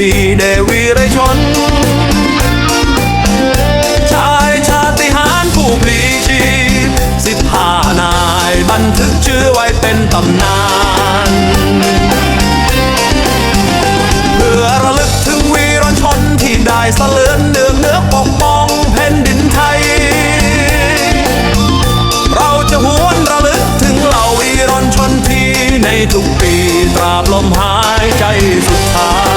บีเดวีไรชน ชายชาติหารผู้พลีชีพสิบห้านายบันทึกชื่อไว้เป็นตำนาน เพื่อระลึกถึงวีรชนที่ได้สลือนเนืองเนื้อปกป้องแผ่นดินไทย เราจะหวนระลึกถึงเหล่าวีรชนที่ในทุกปีตราบลมหายใจสุดท้าย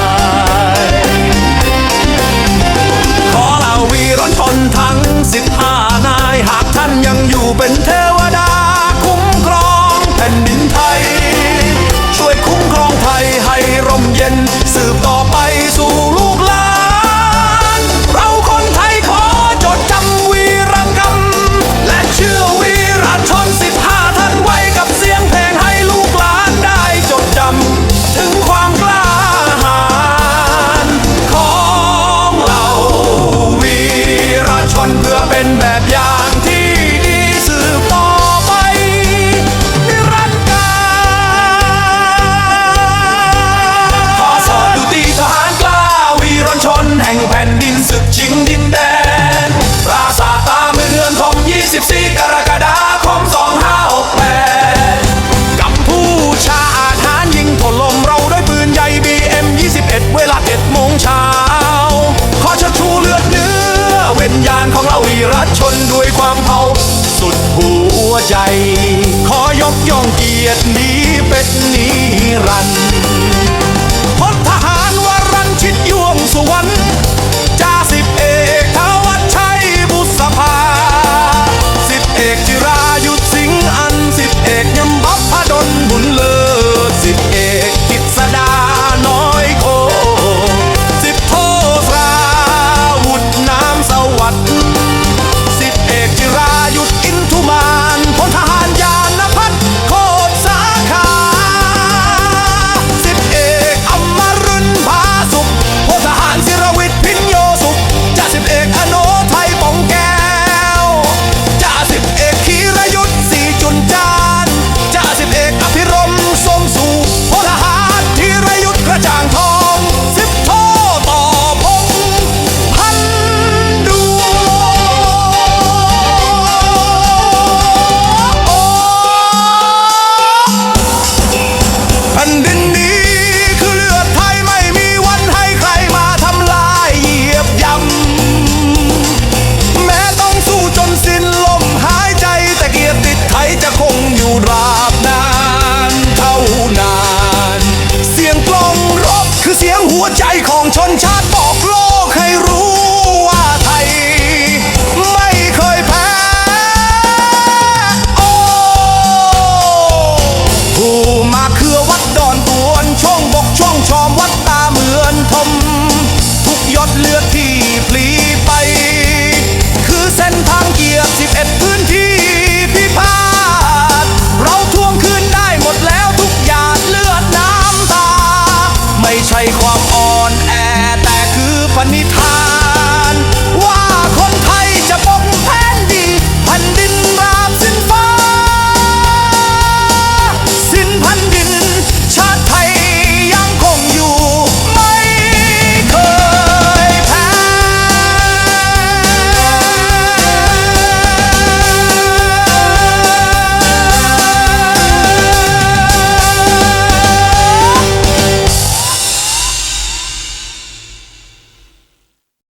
เสียงหัวใจของชนชาติบอกโลกให้รู้ว่า ใช่ความอ่อนแอแต่คือปณิธาน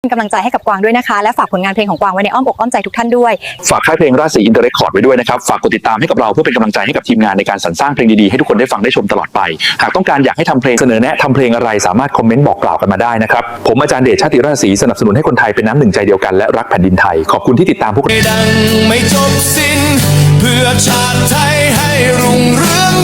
็นกำลังใจให้กับกวางด้วยนะคะ และฝากผลงานเพลงของกวางไว้ในอ้อมอกอ้อมใจทุกท่านด้วย ฝากค่ายเพลงราศีอินเตอร์เรคคอร์ดไว้ด้วยนะครับฝากกดติดตามให้กับเราเพื่อเป็นกำลังใจให้กับทีมงานในการสรรสร้างเพลงดีๆให้ทุกคนได้ฟังได้ชมตลอดไป หากต้องการอยากให้ทำเพลงเสนอแนะทำเพลงอะไรสามารถคอมเมนต์บอกกล่าวกันมาได้นะครับผมอาจารย์เดชชาติราชศรีสนับสนุนให้คนไทยเป็นน้ำหนึ่งใจเดียวกันและรักแผ่นดินไทยขอบคุณที่ติดตามพวกเรา ให้ดังไม่จบสิ้น เพื่อชาติไทยให้รุ่งเรือง